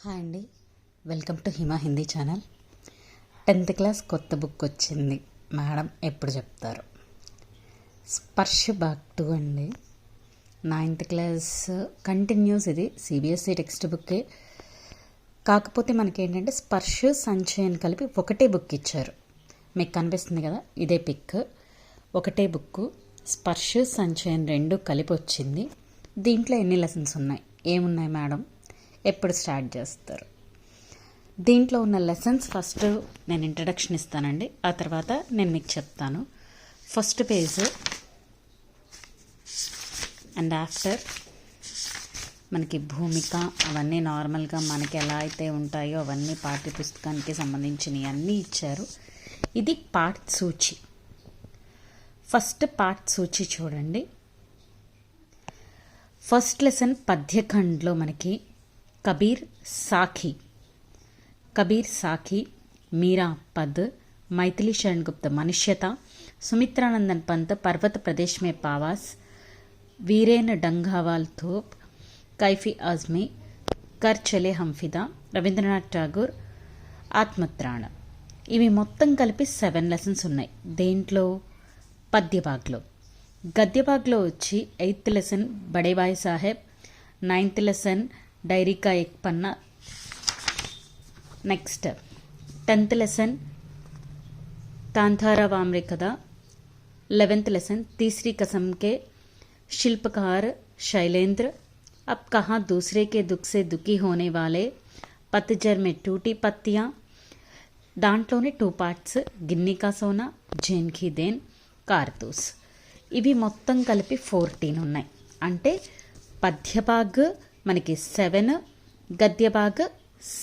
Hi అండి. Welcome to Hima Hindi channel. Tenth class కొత్త book వచ్చింది. మేడం ఎప్పుడు చెప్తారు? స్పర్శ బాక్ టూ అండి. నైన్త్ క్లాస్ కంటిన్యూస్ ఇది. సిబిఎస్ఈ టెక్స్ట్ బుక్కే కాకపోతే మనకి ఏంటంటే స్పర్శ సంచయన్ కలిపి ఒకటే బుక్ ఇచ్చారు. మీకు కనిపిస్తుంది కదా? ఇదే పిక్ ఒకటే బుక్ స్పర్శ సంచయన్ రెండు కలిపి వచ్చింది. దీంట్లో ఎన్ని లెసన్స్ ఉన్నాయి? ఏమున్నాయి మేడం? ఎప్పుడు స్టార్ట్ చేస్తారు? దీంట్లో ఉన్న లెసన్స్ ఫస్ట్ నేను ఇంట్రడక్షన్ ఇస్తానండి. ఆ తర్వాత నేను మీకు చెప్తాను. ఫస్ట్ పేజ్ అండ్ ఆఫ్టర్ మనకి భూమిక అవన్నీ నార్మల్గా మనకి ఎలా అయితే ఉంటాయో అవన్నీ పాఠ్య పుస్తకానికి సంబంధించినవి అన్నీ ఇచ్చారు. ఇది పాఠ్ సూచి. ఫస్ట్ పాఠ్ సూచి చూడండి. ఫస్ట్ లెసన్ పద్యఖండ్లో మనకి కబీర్ సాఖీ. కబీర్ సాఖీ మీరా పద్ మైథిలి శరణ్ గుప్త మనుష్యత సుమిత్రానందన్ పంత్ పర్వత ప్రదేశమే పావాస్ వీరేన్ డంగావాల్ థోప్ కైఫీ ఆజ్మీ కర్ చలే హంఫిదా రవీంద్రనాథ్ ఠాగూర్ ఆత్మత్రాణ. ఇవి మొత్తం కలిపి సెవెన్ లెసన్స్ ఉన్నాయి. దేంట్లో? పద్యబాగ్లో గద్యబాగ్లో వచ్చి eighth lesson Bade Bhai Sahab ninth lesson డైరికా ఎక్ పన్నా నెక్స్ట్ టెన్త్ లెసన్ तांथारा वामरे कदा लेवेंथ लेसन तीसरी कसम के शिल्पकार शैलेंद्र अब कहाँ दूसरे के दुख से दुखी होने वाले पतझर में टूटी पत्तियाँ దాంట్లోనే టూ పార్ట్స్ గిన్నికా సోనా జేన్ఖీ దేన్ కార్తూస్ ఇవి మొత్తం కలిపి ఫోర్టీన్ ఉన్నాయి అంటే పద్యభాగ్ మనకి సెవెన్ గద్యబాగ్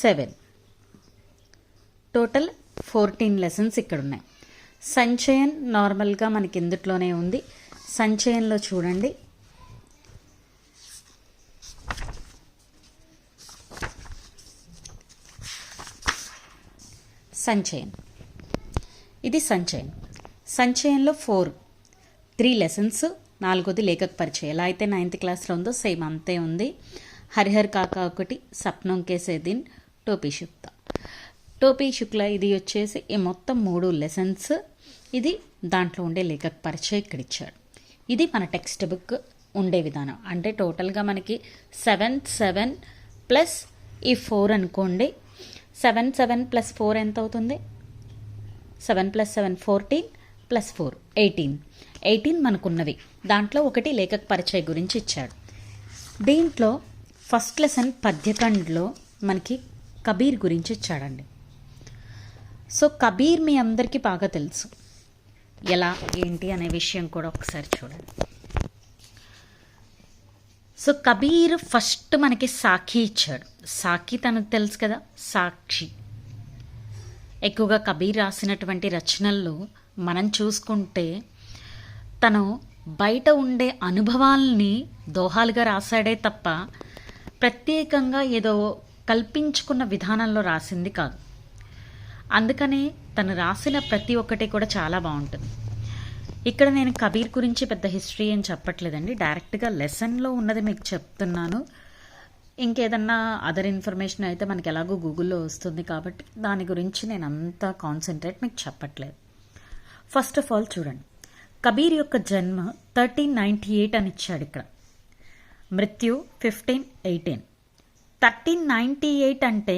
సెవెన్ టోటల్ ఫోర్టీన్ లెసన్స్ ఇక్కడ ఉన్నాయి సంచయన్ నార్మల్గా మనకి ఇందుట్లోనే ఉంది? సంచయన్లో చూడండి. సంచయన్. ఇది సంచయన్. సంచయన్లో ఫోర్ త్రీ లెసన్స్ నాలుగోది లేఖక పరిచయం. ఎలా అయితే నైన్త్ క్లాస్లో ఉందో సేమ్ అంతే ఉంది. హరిహర్ కాకా ఒకటి సప్నం కేసేదిన్ టోపీ శుక్త టోపీ శుక్ల ఇది వచ్చేసి ఈ మొత్తం మూడు లెసన్స్. ఇది దాంట్లో ఉండే లేఖక పరిచయం ఇక్కడ ఇచ్చాడు ఇది మన టెక్స్ట్ బుక్ ఉండే విధానం. అంటే టోటల్గా మనకి సెవెన్ సెవెన్ ప్లస్ ఈ ఫోర్ అనుకోండి. సెవెన్ సెవెన్ ప్లస్ ఫోర్ ఎంత అవుతుంది seven plus seven fourteen plus four eighteen. Eighteen మనకున్నవి. దాంట్లో ఒకటి లేఖక పరిచయ గురించి ఇచ్చాడు. దీంట్లో ఫస్ట్ లెసన్ పద్యకండ్లో మనకి కబీర్ గురించి ఇచ్చాడండి. సో కబీర్ మీ అందరికీ బాగా తెలుసు. ఎలా ఏంటి అనే విషయం కూడా ఒకసారి చూడండి. సో కబీర్ ఫస్ట్ మనకి సాక్షి ఇచ్చాడు. సాక్షి తనకు తెలుసు కదా సాక్షి. ఎక్కువగా కబీర్ రాసినటువంటి రచనల్లో మనం చూసుకుంటే తను బయట ఉండే అనుభవాల్ని దోహాలుగా రాశాడే తప్ప ప్రత్యేకంగా ఏదో కల్పించుకున్న విధానంలో రాసింది కాదు. అందుకనే తను రాసిన ప్రతి ఒక్కటి కూడా చాలా బాగుంటుంది. ఇక్కడ నేను కబీర్ గురించి పెద్ద హిస్టరీ అని చెప్పట్లేదండి. డైరెక్ట్గా లెసన్లో ఉన్నది మీకు చెప్తున్నాను. ఇంకేదన్నా అదర్ ఇన్ఫర్మేషన్ అయితే మనకి ఎలాగో గూగుల్లో వస్తుంది కాబట్టి దాని గురించి నేను అంత కాన్సన్ట్రేట్ మీకు చెప్పట్లేదు. ఫస్ట్ ఆఫ్ ఆల్ చూడండి. కబీర్ యొక్క జన్మ థర్టీన్ నైంటీ ఎయిట్ అని ఇచ్చాడు ఇక్కడ. మృత్యు fifteen eighteen thirteen ninety eight అంటే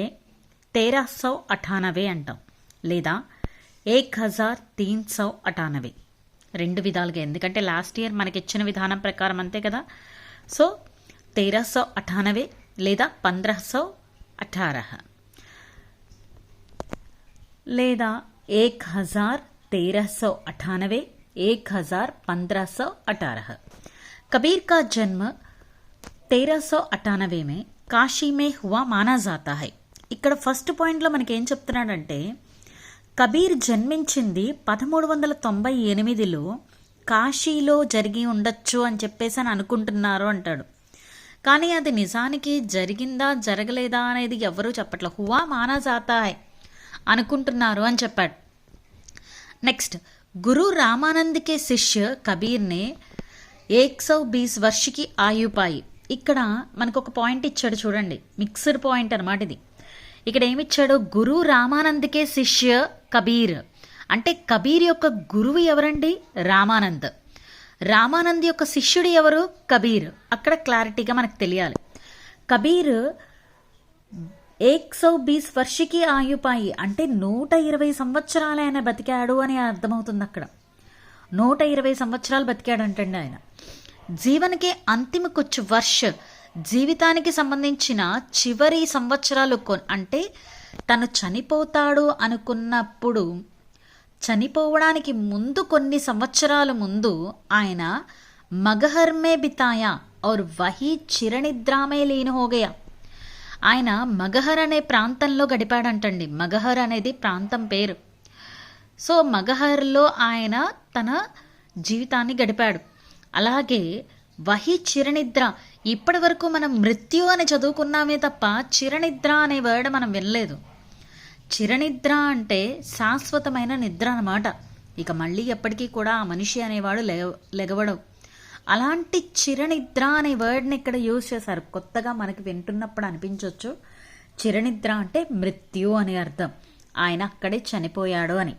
తేరా సౌ అఠానవే అంటాం లేదా ఏక్ హజార్ తీన్ సౌ అఠానవే రెండు విధాలుగా ఎందుకంటే లాస్ట్ ఇయర్ మనకి ఇచ్చిన విధానం ప్రకారం అంతే కదా సో తేరా సౌ అఠానవే లేదా పంద్రహ సౌ అఠారహ లేదా ఏక్ హజార్ तेरह सौ अठानवे एक हजार पंद्रह सौ अठारह कबीर का जन्म तेरह सौ अठानवे में కాశీ మే హువా మానా జాతా హై ఇక్కడ ఫస్ట్ పాయింట్లో మనకి ఏం చెప్తున్నాడంటే కబీర్ జన్మించింది పదమూడు వందల తొంభై ఎనిమిదిలో కాశీలో జరిగి ఉండొచ్చు అని చెప్పేసి అని అనుకుంటున్నారు అంటాడు కానీ అది నిజానికి జరిగిందా జరగలేదా అనేది ఎవరూ చెప్పట్లేదు హువా మానా జాతా హై అనుకుంటున్నారు అని చెప్పాడు नेक्स्ट गुरु रामानंद के शिष्य कबीर ने एक सौ बीस वर्ष की ఆయు పాయి ఇక్కడ మనకు ఒక పాయింట్ ఇచ్చాడు చూడండి. మిక్స్డ్ పాయింట్ అనమాట ఇది. ఇక్కడ ఏమిచ్చాడు? గురు రామానంద్కే శిష్య కబీర్. అంటే కబీర్ యొక్క గురువు ఎవరండి? రామానంద్. రామానంద్ యొక్క శిష్యుడు ఎవరు? కబీర్. అక్కడ క్లారిటీగా మనకు తెలియాలి. కబీర్ ఏక్ సౌ బీస్ వర్షికి ఆయుపాయి. అంటే నూట ఇరవై సంవత్సరాలు ఆయన బతికాడు అని అర్థమవుతుంది అక్కడ. నూట ఇరవై సంవత్సరాలు బతికాడంటండి ఆయన. జీవనకి అంతిమ కుచ్చు వర్ష. జీవితానికి సంబంధించిన చివరి సంవత్సరాలు కొ- అంటే తను చనిపోతాడు అనుకున్నప్పుడు. చనిపోవడానికి ముందు కొన్ని సంవత్సరాల ముందు ఆయన మగహర్ మే బితాయా और వహీ చిరనిద్రామే లీన హోగయా. ఆయన మగహర్ అనే ప్రాంతంలో గడిపాడంటండి. మగహర్ అనేది ప్రాంతం పేరు. సో మగహర్లో ఆయన తన జీవితాన్ని గడిపాడు. అలాగే వహి చిరనిద్ర. ఇప్పటి వరకు మనం మృత్యు అని చదువుకున్నామే తప్ప చిరనిద్ర అనే వర్డ్ మనం వినలేదు. చిరనిద్ర అంటే శాశ్వతమైన నిద్ర అన్నమాట. ఇక మళ్ళీ ఎప్పటికీ కూడా ఆ మనిషి అనేవాడు లెగ లెగవడం. అలాంటి చిరనిద్ర అనే వర్డ్ని ఇక్కడ యూజ్ చేశారు. కొత్తగా మనకి వింటున్నప్పుడు అనిపించవచ్చు చిరనిద్ర అంటే మృత్యు అని అర్థం. ఆయన అక్కడే చనిపోయాడు అని.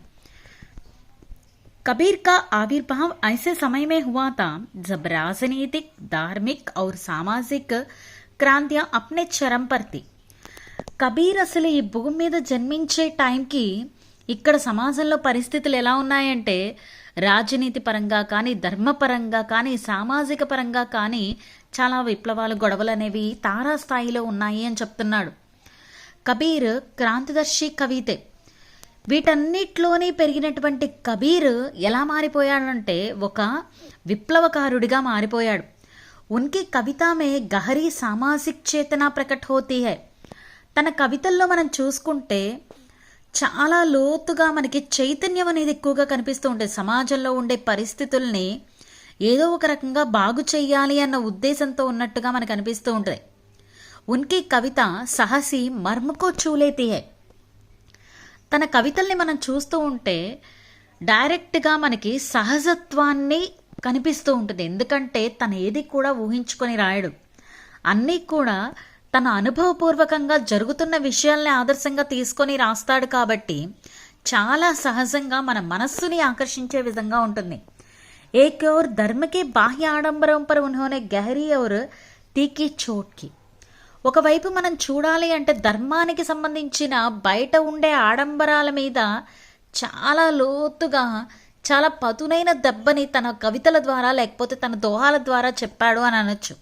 कबीर का आविर्भाव ऐसे समय में हुआ था जब राजनीतिक धार्मिक और सामाजिक क्रांतियां अपने चरम पर थी కబీర్ అసలు ఈ భూమి మీద జన్మించే టైంకి ఇక్కడ సమాజంలో పరిస్థితులు ఎలా ఉన్నాయంటే రాజనీతి పరంగా కానీ ధర్మపరంగా కానీ సామాజిక పరంగా కానీ చాలా విప్లవాలు గొడవలు అనేవి తారాస్థాయిలో ఉన్నాయి అని చెప్తున్నాడు కబీర్ క్రాంతిదర్శి కవితే వీటన్నిటిలోని పెరిగినటువంటి కబీర్ ఎలా మారిపోయాడంటే ఒక విప్లవకారుడిగా మారిపోయాడు. ఉన్కి కవిత మే గహరీ సామాజిక్ చేతన ప్రకట్ హోతీ హై. తన కవితల్లో మనం చూసుకుంటే చాలా లోతుగా మనకి చైతన్యం అనేది ఎక్కువగా కనిపిస్తూ ఉంటుంది సమాజంలో ఉండే పరిస్థితుల్ని ఏదో ఒక రకంగా బాగు చెయ్యాలి అన్న ఉద్దేశంతో ఉన్నట్టుగా మనకు అనిపిస్తూ ఉంటుంది. ఉన్కి కవిత సహసి మర్మకో చూలేతీ హై. తన కవితల్ని మనం చూస్తూ ఉంటే డైరెక్ట్గా మనకి సహజత్వాన్ని కనిపిస్తూ ఉంటుంది. ఎందుకంటే తను ఏది కూడా ఊహించుకొని రాయడు. అన్నీ కూడా తన అనుభవపూర్వకంగా జరుగుతున్న విషయాల్ని ఆదర్శంగా తీసుకొని రాస్తాడు కాబట్టి చాలా సహజంగా మన మనస్సుని ఆకర్షించే విధంగా ఉంటుంది. ఏకేవర్ ధర్మకి బాహ్య ఆడంబరం పర్ ఉన్నోనే గహరీ ఓర్ తీకి చోట్కి. ఒకవైపు మనం చూడాలి అంటే ధర్మానికి సంబంధించిన బయట ఉండే ఆడంబరాల మీద చాలా లోతుగా చాలా పదునైన దెబ్బని తన కవితల ద్వారా లేకపోతే తన దోహాల ద్వారా చెప్పాడు అని అనొచ్చు.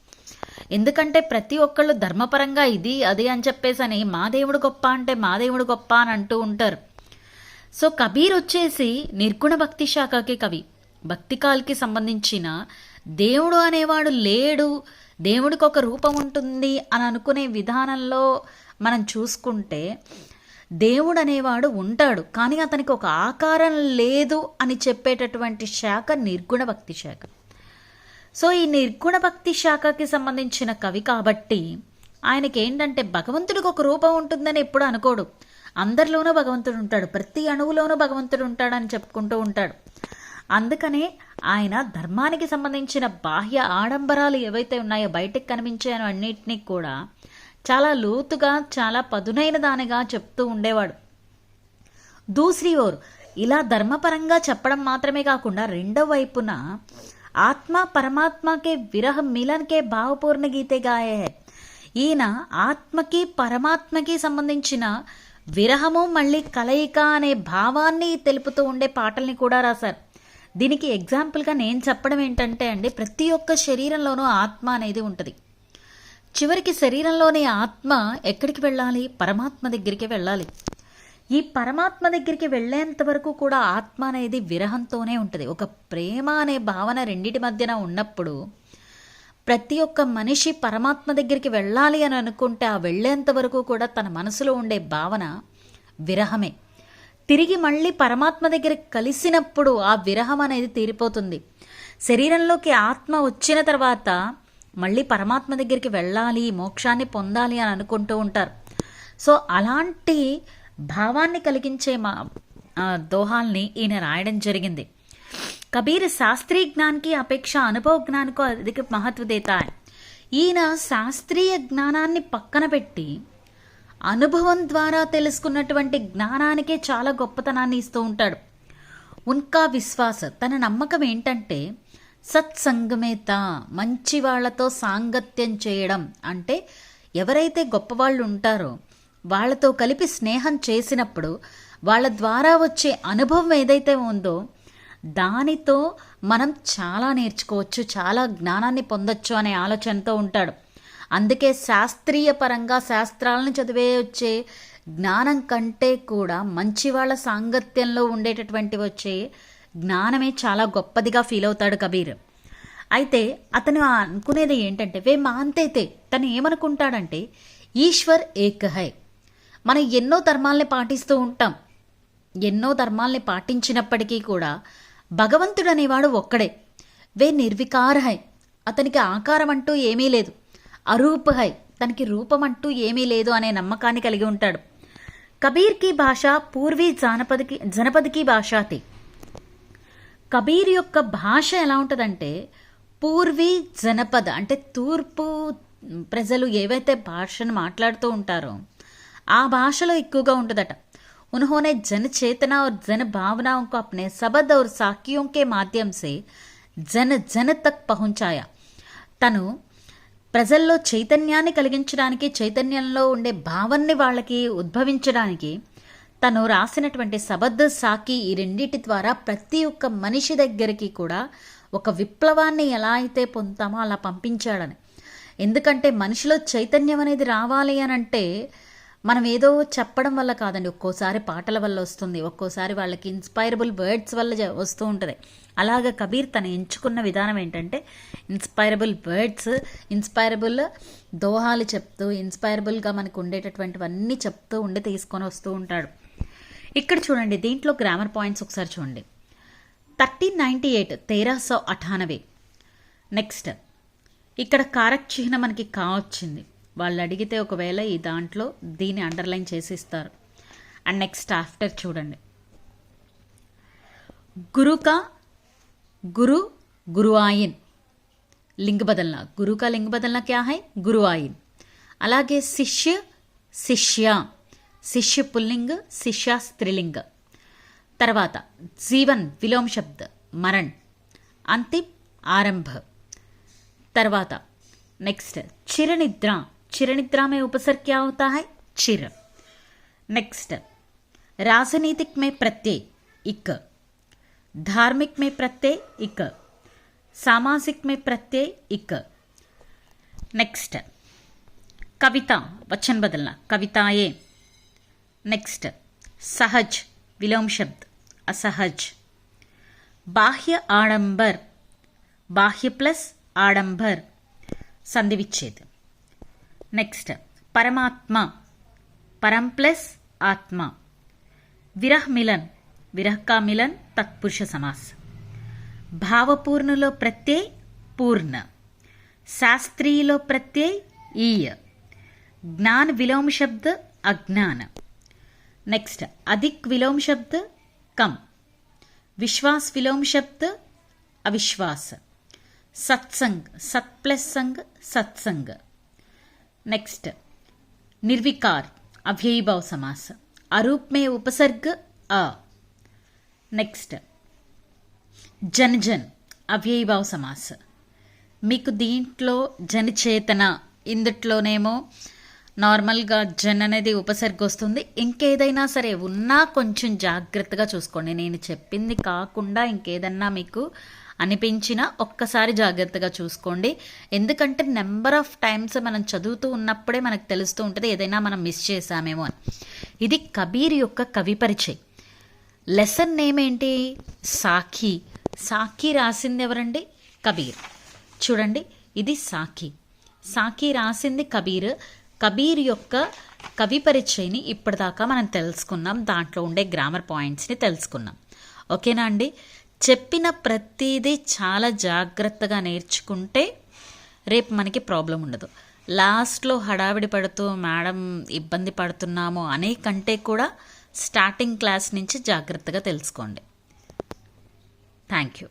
ఎందుకంటే ప్రతి ఒక్కళ్ళు ధర్మపరంగా ఇది అది అని చెప్పేసి అని మా దేవుడు గొప్ప అంటే మా దేవుడు గొప్ప అని అంటూ ఉంటారు. సో కబీర్ వచ్చేసి నిర్గుణ భక్తి శాఖకి కవి. భక్తికాల్కి సంబంధించిన దేవుడు అనేవాడు లేడు దేవుడికి ఒక రూపం ఉంటుంది అని అనుకునే విధానంలో మనం చూసుకుంటే దేవుడు అనేవాడు ఉంటాడు కానీ అతనికి ఒక ఆకారం లేదు అని చెప్పేటటువంటి శాఖ నిర్గుణ భక్తి శాఖ. సో ఈ నిర్గుణ భక్తి శాఖకి సంబంధించిన కవి కాబట్టి ఆయనకి ఏంటంటే భగవంతుడికి ఒక రూపం ఉంటుందని ఎప్పుడు అనుకోడు. అందరిలోనూ భగవంతుడు ఉంటాడు ప్రతి అణువులోనూ భగవంతుడు ఉంటాడని చెప్పుకుంటూ ఉంటాడు. అందుకనే ఆయన ధర్మానికి సంబంధించిన బాహ్య ఆడంబరాలు ఏవైతే ఉన్నాయో బయటకు కనిపించాయో అన్నిటినీ కూడా చాలా లోతుగా చాలా పదునైన దానిగా చెప్తూ ఉండేవాడు. దూసరి ఓర్ ఇలా ధర్మపరంగా చెప్పడం మాత్రమే కాకుండా రెండో వైపున ఆత్మ పరమాత్మకే విరహ మిలన్కే భావపూర్ణ గీతే గాయే ఈయన ఆత్మకి పరమాత్మకి సంబంధించిన విరహము మళ్ళీ కలయిక అనే భావాన్ని తెలుపుతూ ఉండే పాటల్ని కూడా రాశారు. దీనికి ఎగ్జాంపుల్గా నేను చెప్పడం ఏంటంటే అండి ప్రతి ఒక్క శరీరంలోనూ ఆత్మ అనేది ఉంటుంది. చివరికి శరీరంలోని ఆత్మ ఎక్కడికి వెళ్ళాలి? పరమాత్మ దగ్గరికి వెళ్ళాలి. ఈ పరమాత్మ దగ్గరికి వెళ్ళేంత వరకు కూడా ఆత్మ అనేది విరహంతోనే ఉంటుంది. ఒక ప్రేమ అనే భావన రెండిటి మధ్యన ఉన్నప్పుడు ప్రతి ఒక్క మనిషి పరమాత్మ దగ్గరికి వెళ్ళాలి అని అనుకుంటే ఆ వెళ్ళేంత వరకు కూడా తన మనసులో ఉండే భావన విరహమే. తిరిగి మళ్ళీ పరమాత్మ దగ్గర కలిసినప్పుడు ఆ విరహం అనేది తీరిపోతుంది. శరీరంలోకి ఆత్మ వచ్చిన తర్వాత మళ్ళీ పరమాత్మ దగ్గరికి వెళ్ళాలి మోక్షాన్ని పొందాలి అని అనుకుంటూ ఉంటారు. సో అలాంటి భావాన్ని కలిగించే మా దోహాల్ని ఈయన రాయడం జరిగింది. కబీర్ శాస్త్రీయ జ్ఞానికి అపేక్ష అనుభవ జ్ఞానికో అధిక మహత్వ దేతా ఈయన శాస్త్రీయ జ్ఞానాన్ని పక్కన పెట్టి అనుభవం ద్వారా తెలుసుకున్నటువంటి జ్ఞానానికే చాలా గొప్పతనాన్ని ఇస్తూ ఉంటాడు. ఉన్కా విశ్వాస తన నమ్మకం ఏంటంటే సత్సంగమేత మంచి వాళ్ళతో సాంగత్యం చేయడం. అంటే ఎవరైతే గొప్పవాళ్ళు ఉంటారో వాళ్ళతో కలిపి స్నేహం చేసినప్పుడు వాళ్ళ ద్వారా వచ్చే అనుభవం ఏదైతే ఉందో దానితో మనం చాలా నేర్చుకోవచ్చు చాలా జ్ఞానాన్ని పొందొచ్చు అనే ఆలోచనతో ఉంటాడు. అందుకే శాస్త్రీయ పరంగా శాస్త్రాలను చదివే వచ్చే జ్ఞానం కంటే కూడా మంచి వాళ్ళ సాంగత్యంలో ఉండేటటువంటి వచ్చే జ్ఞానమే చాలా గొప్పదిగా ఫీల్ అవుతాడు కబీర్. అయితే అతను అనుకునేది ఏంటంటే వే మాంతైతే తను ఏమనుకుంటాడంటే ఈశ్వర్ ఏక్ హై. మనం ఎన్నో ధర్మాల్ని పాటిస్తూ ఉంటాం. ఎన్నో ధర్మాల్ని పాటించినప్పటికీ కూడా భగవంతుడు అనేవాడు ఒక్కడే. వే నిర్వికార హై. అతనికి ఆకారం అంటూ ఏమీ లేదు. అరూప్ హై తనకి రూపం అంటూ ఏమీ లేదు అనే నమ్మకాన్ని కలిగి ఉంటాడు కబీర్ की భాష పూర్వీ జానపదకి జనపదకి భాషాతి కబీర్ యొక్క భాష ఎలా ఉంటుందంటే పూర్వీ జనపద అంటే తూర్పు ప్రజలు ఏవైతే భాషను మాట్లాడుతూ ఉంటారో ఆ భాషలో ఎక్కువగా ఉంటుందట उन्होंने जन चेतना और जन भावनाओं को अपने शब्द और साखियों के माध्यम से జన జన తక్ పహుంచాయా తను ప్రజల్లో చైతన్యాన్ని కలిగించడానికి చైతన్యంలో ఉండే భావాన్ని వాళ్ళకి ఉద్భవించడానికి తను రాసినటువంటి సబద్ సాకి ఈ రెండింటి ద్వారా ప్రతి ఒక్క మనిషి దగ్గరికి కూడా ఒక విప్లవాన్ని ఎలా అయితే పొందుతామో అలా పంపించాడని. ఎందుకంటే మనిషిలో చైతన్యం అనేది రావాలి అని అంటే మనం ఏదో చెప్పడం వల్ల కాదండి. ఒక్కోసారి పాటల వల్ల వస్తుంది. ఒక్కోసారి వాళ్ళకి ఇన్స్పైరబుల్ వర్డ్స్ వల్ల వస్తూ ఉంటుంది. అలాగ కబీర్ తను ఎంచుకున్న విధానం ఏంటంటే ఇన్స్పైరబుల్ వర్డ్స్ ఇన్స్పైరబుల్ దోహాలు చెప్తూ ఇన్స్పైరబుల్గా మనకు ఉండేటటువంటివన్నీ చెప్తూ ఉండి తీసుకొని వస్తూ ఉంటాడు. ఇక్కడ చూడండి దీంట్లో గ్రామర్ పాయింట్స్ ఒకసారి చూడండి. థర్టీన్ నైంటీ ఎయిట్ తేరా సో అఠానవే. నెక్స్ట్. ఇక్కడ కారక్ చిహ్నం మనకి కా వచ్చింది. వాళ్ళు అడిగితే ఒకవేళ ఈ దాంట్లో దీన్ని అండర్లైన్ చేసి ఇస్తారు అండ్ నెక్స్ట్ ఆఫ్టర్ చూడండి. గురుక గురు గురువాయిన్. లింగ్ బదల్నా. గురుక లింగ్ బదల్నా క్యా హై? గురువాయిన్. అలాగే శిష్య శిష్య. శిష్య పుల్లింగ్ శిష్య స్త్రీలింగ్. తర్వాత జీవన్ విలోమ శబ్ద మరణ్. అంతిమ్ ఆరంభ. తర్వాత నెక్స్ట్ చిరనిద్ర. चिरनिद्रा में उपसर्ग क्या होता है? चिर नेक्स्ट राजनीतिक में प्रत्यय, इक। धार्मिक में प्रत्यय, इक। सामाजिक में प्रत्यय, इक। नेक्स्ट कविता, वचन बदलना, कविताएँ। नेक्स्ट सहज, विलोम शब्द, असहज। बाह्य आडंबर, बाह्य प्लस आडंबर संधि विच्छेद నెక్స్ట్ పరమాత్మ. పరం ప్లస్ ఆత్మ. విరహ్ మిలన్. విరహకా మిలన్ తత్పురుష సమాస్. భావపూర్ణలో ప్రత్యయ పూర్ణ. శాస్త్రీయలో ప్రత్యయ ఈయ. జ్ఞాన్ విలోమ శబ్ద అజ్ఞాన. నెక్స్ట్ అధిక్ విలోమ శబ్ద కం. విశ్వాస్ విలోమ శబ్ద అవిశ్వాస్. సత్సంగ్ సత్ ప్లస్ సంగ్ సత్సంగ్. నెక్స్ట్ నిర్వికార్ అవ్యయభావ సమాస అరూప్మే ఉపసర్గ్ ఉపసర్గ అ నెక్స్ట్ జనజన్ జన్ సమాస మీకు దీంట్లో జనచేతన ఇందుట్లోనేమో నార్మల్గా జన్ అనేది ఉపసర్గ వస్తుంది. ఇంకేదైనా సరే ఉన్నా కొంచెం జాగ్రత్తగా చూసుకోండి. నేను చెప్పింది కాకుండా ఇంకేదన్నా మీకు అనిపించినా ఒక్కసారి జాగ్రత్తగా చూసుకోండి. ఎందుకంటే నెంబర్ ఆఫ్ టైమ్స్ మనం చదువుతూ ఉన్నప్పుడే మనకు తెలుస్తూ ఉంటుంది ఏదైనా మనం మిస్ చేసామేమో అని. ఇది కబీర్ యొక్క కవి పరిచయం. లెసన్ నేమ్ ఏంటి? సాఖి. సాఖి రాసింది ఎవరండి? కబీర్. చూడండి ఇది సాఖి. సాఖి రాసింది కబీర్. కబీర్ యొక్క కవి పరిచయని ఇప్పటిదాకా మనం తెలుసుకున్నాం. దాంట్లో ఉండే గ్రామర్ పాయింట్స్ని తెలుసుకున్నాం. ఓకేనా అండి? చెప్పిన ప్రతిదీ చాలా జాగ్రత్తగా నేర్చుకుంటే రేపు మనకి ప్రాబ్లం ఉండదు. లాస్ట్లో హడావిడి పడుతూ మేడం ఇబ్బంది పడుతున్నాము అనే కంటే కూడా స్టార్టింగ్ క్లాస్ నుంచి జాగ్రత్తగా తెలుసుకోండి. Thank you.